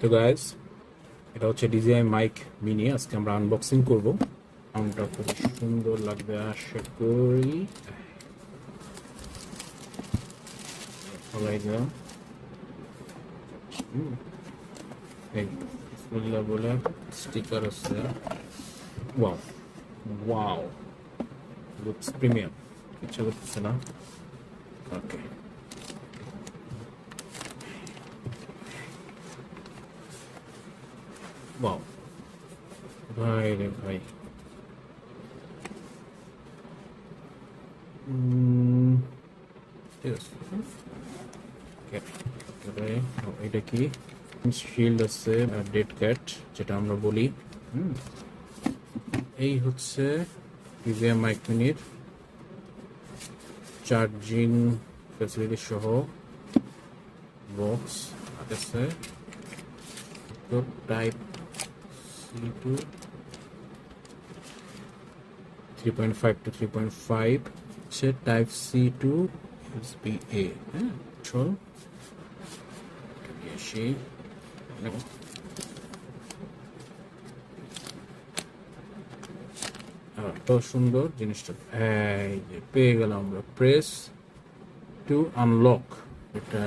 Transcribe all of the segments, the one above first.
তো গাইস এটা হচ্ছে ডিজিআই মাইক মিনি আজকে আমরা আনবক্সিং করব। সাউন্ডটা খুব সুন্দর লাগবে, আশা করি। বলে স্টিকার আছে। ওয়াও ওয়াও লুকস প্রিমিয়াম ইচ্ছা করতেছে না? ওকে ওয়াও ভাই রে ভাই ঠিক আছে এটা কি? শিল্ড আছে ডেড ক্যাট যেটা আমরা বলি। এই হচ্ছে পিভিএম মাইক মিনির চার্জিং ফ্যাসিলিটি সহ বক্স আছে। তো type C five two three point five হচ্ছে type C to SB A হ্যাঁ চল আসি। সুন্দর জিনিসটা। এই যে পেয়ে গেলাম আমরা। প্রেস টু আনলক এটা।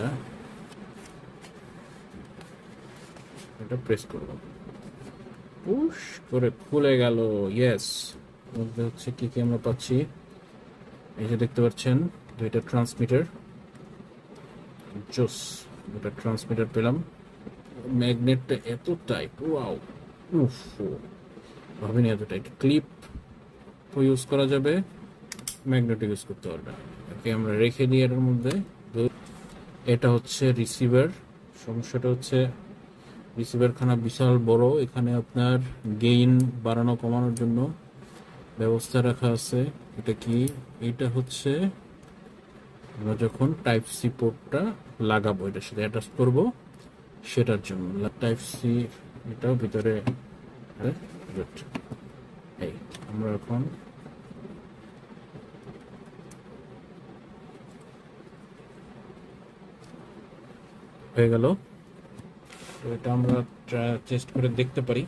এটা প্রেস করব। পুশ করে খুলে গেল ইয়েস মধ্যে হচ্ছে কি কি আমরা পাচ্ছি? এই যে দেখতে পাচ্ছেন, দুইটা ট্রান্সমিটার জোস দুটা ট্রান্সমিটার পেলাম। ম্যাগনেটটা এত টাইট ওয়াও উফ, ভাবিনি এত টাইট ক্লিপ ইউজ করা যাবে। ম্যাগনেট ইউজ করতে পারবে। ওকে, আমরা রেখে দিই এটার মধ্যে। এটা হচ্ছে রিসিভার সমস্যাটা হচ্ছে রিসিভার খানা বিশাল বড়, এখানে আপনার গেইন বাড়ানো, কমানোর জন্য ব্যবস্থা রাখা আছে। এটা কি? এটা হচ্ছে আমরা যখন টাইপ সি পোর্টটা লাগাবো, এটার সাথে অ্যাটাচ করব, সেটার জন্য। টাইপ সি এটাও ভিতরে হ্যাঁ. এই, আমরা এখন হয়ে গেল। এটা আমরা চেস্ট করে দেখতে পারি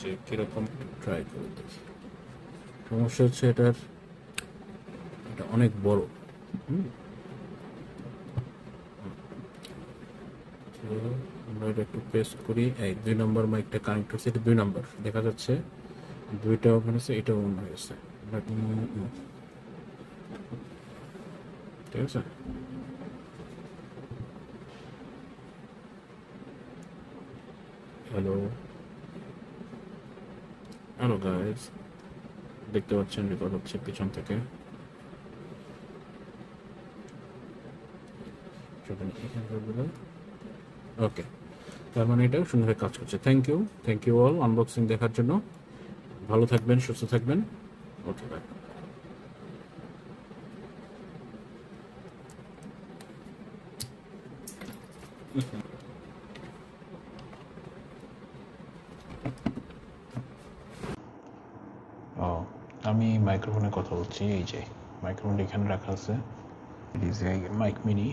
যে কীরকম ট্রাই করে দেখি। সমস্যা হচ্ছে এটার, এটা অনেক বড়। আমরা এটা একটু পেস্ট করি। এই দুই নম্বর মাইকটা কানেক্ট হচ্ছে এটা দুই নম্বর দেখা যাচ্ছে দুইটা ওখানে আছে এটাও অন হয়েছে। ঠিক আছে? হ্যালো হ্যালো গাইস দেখতে পাচ্ছেন রেকর্ড হচ্ছে পিছন থেকে। ওকে তার মানে এটা সুন্দরভাবে কাজ করছে। Thank you thank you all unboxing দেখার জন্য। ভালো থাকবেন, সুস্থ থাকবেন। ওকে বাই ও মাইক্রোফোনে কথা বলছি, এই যে মাইক্রোফোনটা এখানে রাখা আছে। মাইক মিনি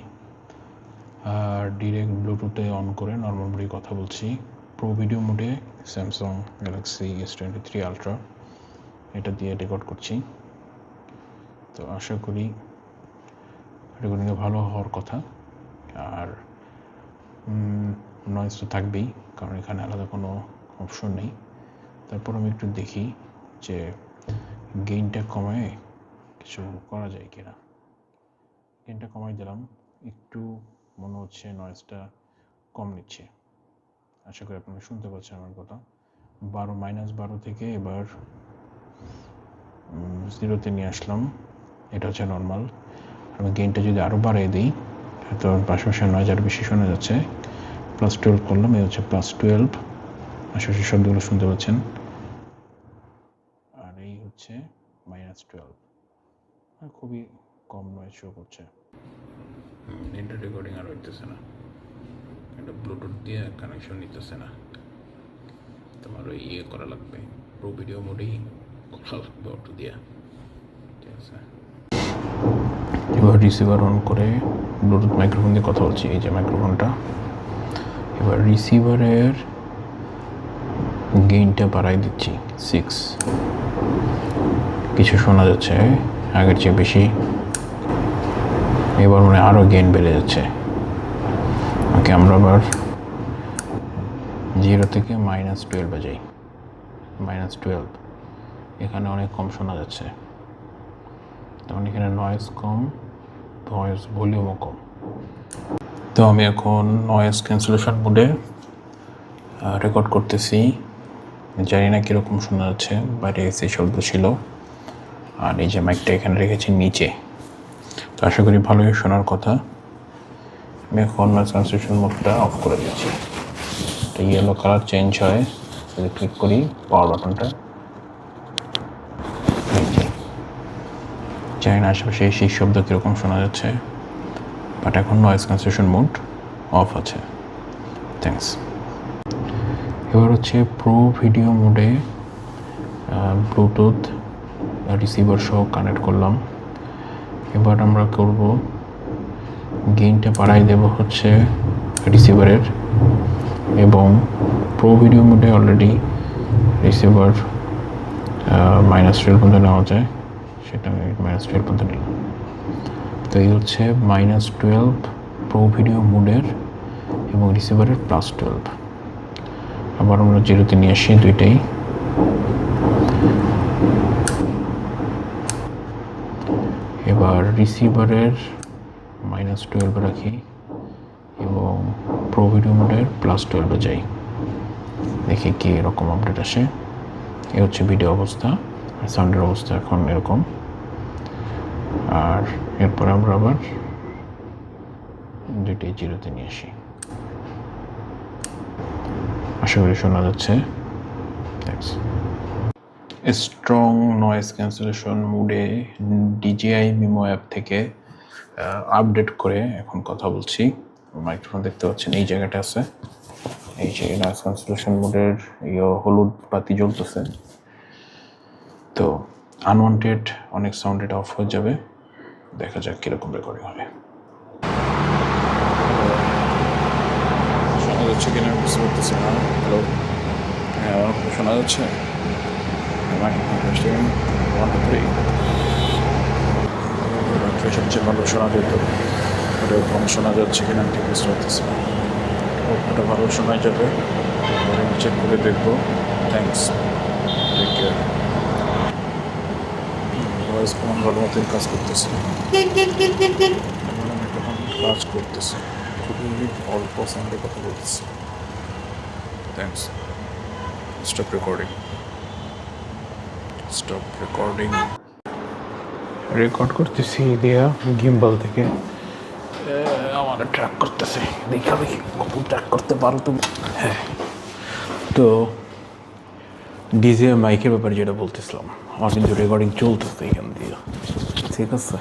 আর ডিরেক্ট ব্লুটুথে অন করে নর্মাল মোডে কথা বলছি। প্রো ভিডিও মোডে Samsung Galaxy S twenty three ultra এটা দিয়ে রেকর্ড করছি। তো আশা করি রেকর্ডিংয়ে ভালো হওয়ার কথা। আর নয়েজ তো থাকবেই, কারণ এখানে আলাদা কোনো অপশন নেই। তারপর আমি একটু দেখি যে গেইনটা কমায় কিছু করা যায় কিনা? গেইনটা কমাই দিলাম, একটু মনে হচ্ছে নয়েজটা কম নিচ্ছে। আশা করি আপনারা শুনতে পাচ্ছেন আমার কথা। বারো মাইনাস বারো থেকে এবার জিরোতে নিয়ে আসলাম। এটা হচ্ছে নর্মাল আমি গেইনটা যদি আরও বাড়িয়ে দিই তো পাশাপাশি নয়েজ আরও বেশি শোনা যাচ্ছে। প্লাস টুয়েলভ করলাম, এই হচ্ছে প্লাস টুয়েলভ আশেপাশে শব্দগুলো শুনতে পাচ্ছেন আর এই হচ্ছে মাইনাস টুয়েলভ খুবই কম নয় শো করছে। নেটের রেকর্ডিং আর হইতেছে না। এটা ব্লুটুথ দিয়ে কানেকশন নিতেছে না। তোমার ওই ইয়ে করা লাগবে। প্রো ভিডিও মোডেই করা লাগবে অটো দিয়া। ঠিক আছে। এবার রিসিভার অন করে ব্লুটুথ মাইক্রোফোন দিয়ে কথা বলছি এই যে মাইক্রোফোনটা এবার রিসিভারের গেইনটা বাড়াই দিচ্ছি সিক্স কিছু শোনা যাচ্ছে। আগের চেয়ে বেশি। এবার মনে আরও গেইন বেড়ে যাচ্ছে। ওকে, আমরা আবার জিরো থেকে মাইনাস টুয়েলভে যাই মাইনাস টুয়েলভ এখানে অনেক কম শোনা যাচ্ছে। তখন এখানে নয়েজ কম ভয়েস ভলিউমও কম। তো আমি এখন নয়েজ ক্যান্সেলেশন মোডে রেকর্ড করতেছি। জানি না কীরকম শোনা যাচ্ছে বাইরে এসে শব্দ ছিল। আর এই যে মাইকটা এখানে রেখেছি নিচে। তো আশা করি ভালোই শোনার কথা। আমি এখন নয়েজ ক্যান্সেলেশন মোডটা অফ করে দিচ্ছি। তো ইয়েলো কালার চেঞ্জ হয়, যদি ক্লিক করি পাওয়ার বাটনটা জানি না আশেপাশে সেই শব্দ কীরকম শোনা যাচ্ছে বাট এখন নয়েস ক্যান্সেলেশন মোড অফ আছে। থ্যাঙ্কস এবার হচ্ছে প্রো ভিডিও মোডে ব্লুটুথ রিসিভার সহ কানেক্ট করলাম। এবার আমরা করব গেইনটা বাড়াই দেব হচ্ছে রিসিভারের এবং প্রো ভিডিও মোডে অলরেডি রিসিভার মাইনাস টুয়েলভ পর্যন্ত নেওয়া যায়। সেটা আমি মাইনাস টুয়েলভ পর্যন্ত নিলাম। তো এই হচ্ছে মাইনাস টুয়েলভ প্রো ভিডিও মোডের এবং রিসিভারের প্লাস টুয়েলভ আবার আমরা জিরোতে নিয়ে আসি দুইটাই এবার রিসিভারের মাইনাস টুয়েলভ রাখি এবং প্রো ভিডিও মোডের প্লাস টুয়েলভে যাই। দেখি কি এরকম আপডেট আসে। এ হচ্ছে ভিডিও অবস্থা আর সাউন্ডের অবস্থা এখন এরকম। আর এরপর আমরা আবার দুইটাই জিরোতে নিয়ে আসি। আশা করি শোনা যাচ্ছে। থ্যাংকস স্ট্রং নয়েজ ক্যান্সেলেশন মুডে ডিজিআই মিমো অ্যাপ থেকে আপডেট করে এখন কথা বলছি। মাইক্রোফোন দেখতে পাচ্ছেন, এই জায়গাটা আছে। এই যে নয়েজ ক্যান্সেলেশন মুডের ইয়ে হলুদ বাতি জ্বলতেছে। তো আনওয়ান্টেড অনেক সাউন্ড এটা অফ হয়ে যাবে। দেখা যাক কীরকম রেকর্ডিং হবে। শোনা যাচ্ছে কিনা, বুঝতে পারতেছি না। হ্যালো হ্যাঁ শোনা যাচ্ছে? Microphone testing one two three সবচেয়ে ভালো শোনা যেত ওটা কম শোনা যাচ্ছে কিনা ঠিক বুঝতে পারতেছি ওটা ভালো শোনা যাবে আমি চেক করে দেখব থ্যাংকস টেক কেয়ার ভয়েস কমান ভালো মতোই কাজ করতেছে কাজ করতেছে খুবই অল্প সাউন্ডে কথা বলতেছে thanks stop recording stop recording record করতেছি দিয়া গিম্বল থেকে। আমার ট্র্যাক করতেছে। দেখি আমি কখন ট্র্যাক করতে পারো তুমি। হ্যাঁ। তো ডিজে মাইকের ব্যাপারে যেটা বলতেছিলাম আমার কিন্তু রেকর্ডিং চলতেছে এখান দিয়ে। ঠিক আছে?